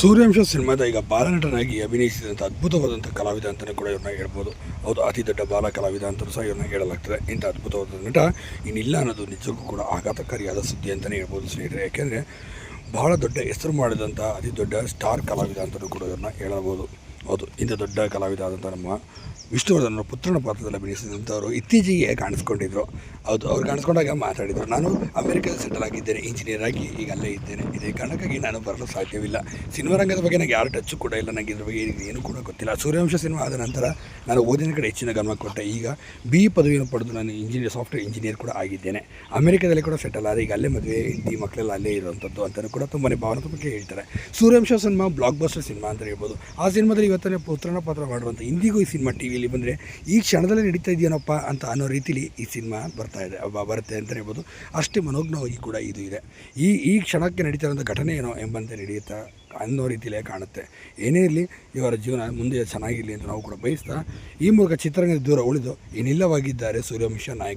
ಸೂರ್ಯವಂಶ ಸಿನಿಮಾದ ಈಗ ಬಾಲನಟನಾಗಿ ಅಭಿನಯಿಸಿದಂಥ ಅದ್ಭುತವಾದಂಥ ಕಲಾವಿದ ಅಂತಲೇ ಕೂಡ ಇವ್ರನ್ನ ಹೇಳ್ಬೋದು. ಹೌದು, ಅತಿ ದೊಡ್ಡ ಬಾಲ ಕಲಾವಿದ ಅಂತಲೂ ಸಹ ಇವ್ರನ್ನ ಹೇಳಲಾಗ್ತದೆ. ಇಂಥ ಅದ್ಭುತವಾದ ನಟ ಇನ್ನಿಲ್ಲ ಅನ್ನೋದು ನಿಜಕ್ಕೂ ಕೂಡ ಆಘಾತಕಾರಿಯಾದ ಸುದ್ದಿ ಅಂತಲೇ ಹೇಳ್ಬೋದು ಸ್ನೇಹಿತರೆ. ಯಾಕೆಂದರೆ ಬಹಳ ದೊಡ್ಡ ಹೆಸರು ಮಾಡಿದಂಥ ಅತಿ ದೊಡ್ಡ ಸ್ಟಾರ್ ಕಲಾವಿದ ಅಂತಲೂ ಕೂಡ ಇವ್ರನ್ನ ಹೇಳಬಹುದು. ಹೌದು, ಇಂಥ ದೊಡ್ಡ ಕಲಾವಿದ ಆದಂಥ ನಮ್ಮ ವಿಷ್ಣುವರ್ಧನ ಪುತ್ರನ ಪಾತ್ರದಲ್ಲಿ ಅಭಿನಯಿಸಿದಂಥವರು ಇತ್ತೀಚೆಗೆ ಕಾಣಿಸ್ಕೊಂಡಿದ್ರು. ಹೌದು, ಅವ್ರು ಕಾಣಿಸ್ಕೊಂಡಾಗ ಮಾತಾಡಿದರು. ನಾನು ಅಮೆರಿಕದಲ್ಲಿ ಸೆಟಲ್ ಆಗಿದ್ದೇನೆ ಇಂಜಿನಿಯರ್ ಆಗಿ ಈಗ ಅಲ್ಲೇ ಇದ್ದೇನೆ. ಇದೇ ಕಾರಣಕ್ಕಾಗಿ ನಾನು ಬರಲು ಸಾಧ್ಯವಿಲ್ಲ. ಸಿನಿಮಾ ರಂಗದ ಬಗ್ಗೆ ನನಗೆ ಯಾರು ಟಚ್ಚು ಕೂಡ ಇಲ್ಲ, ನನಗೆ ಇದ್ರ ಬಗ್ಗೆ ಏನು ಕೂಡ ಗೊತ್ತಿಲ್ಲ. ಸೂರ್ಯವಂಶ ಸಿನಿಮಾ ಆದ ನಂತರ ನಾನು ಓದಿನ ಕಡೆ ಹೆಚ್ಚಿನ ಗಮನ ಕೊಟ್ಟೆ. ಈಗ ಬಿ ಪದವಿಯನ್ನು ಪಡೆದು ನಾನು ಇಂಜಿನಿಯರ್ ಸಾಫ್ಟ್ವೇರ್ ಇಂಜಿನಿಯರ್ ಕೂಡ ಆಗಿದ್ದೇನೆ. ಅಮೆರಿಕದಲ್ಲಿ ಕೂಡ ಸೆಟಲ್ ಆದ ಈಗ ಅಲ್ಲೇ ಮದುವೆ, ಹೆಂಡತಿ ಮಕ್ಕಳೆಲ್ಲ ಅಲ್ಲೇ ಇರುವಂಥದ್ದು ಅಂತಲೂ ಕೂಡ ತುಂಬಾ ಭಾವನಾತ್ಮಕ ಹೇಳ್ತಾರೆ. Suryavamsha cinema blockbuster cinema ಅಂತ ಹೇಳ್ಬೋದು. ಆ ಸಿನಿಮಾದಲ್ಲಿ ಇವತ್ತನೇ ಪುತ್ರನ ಪಾತ್ರ ಮಾಡುವಂಥ ಇಂದಿಗೂ ಈ ಸಿನಿಮಾ ಟಿ ವಿಲಿ ಬಂದರೆ ಈ ಕ್ಷಣದಲ್ಲಿ ನಡೀತಾ ಇದೆಯೇನಪ್ಪ ಅಂತ ಅನ್ನೋ ರೀತಿಲಿ ಈ ಸಿನಿಮಾ ಬರ್ತಾ ಇದೆ ಬರುತ್ತೆ ಅಂತ ಹೇಳ್ಬೋದು. ಅಷ್ಟೇ ಮನೋಜ್ಞವಾಗಿ ಕೂಡ ಇದು ಇದೆ. ಈ ಈ ಕ್ಷಣಕ್ಕೆ ನಡೀತಾ ಇರೋಂಥ ಘಟನೆ ಏನೋ ಎಂಬಂತೆ ನಡೆಯುತ್ತಾ ಅನ್ನೋ ರೀತಿಯಲ್ಲೇ ಕಾಣುತ್ತೆ. ಏನೇ ಇರಲಿ, ಇವರ ಜೀವನ ಮುಂದೆ ಚೆನ್ನಾಗಿರಲಿ ಅಂತ ನಾವು ಕೂಡ ಬಯಸ್ತಾ ಈ ಮೂಲಕ ಚಿತ್ರರಂಗದ ದೂರ ಉಳಿದು ಏನಿಲ್ಲವಾಗಿದ್ದಾರೆ ಸೂರ್ಯವಂಶ ನಾಯಕ.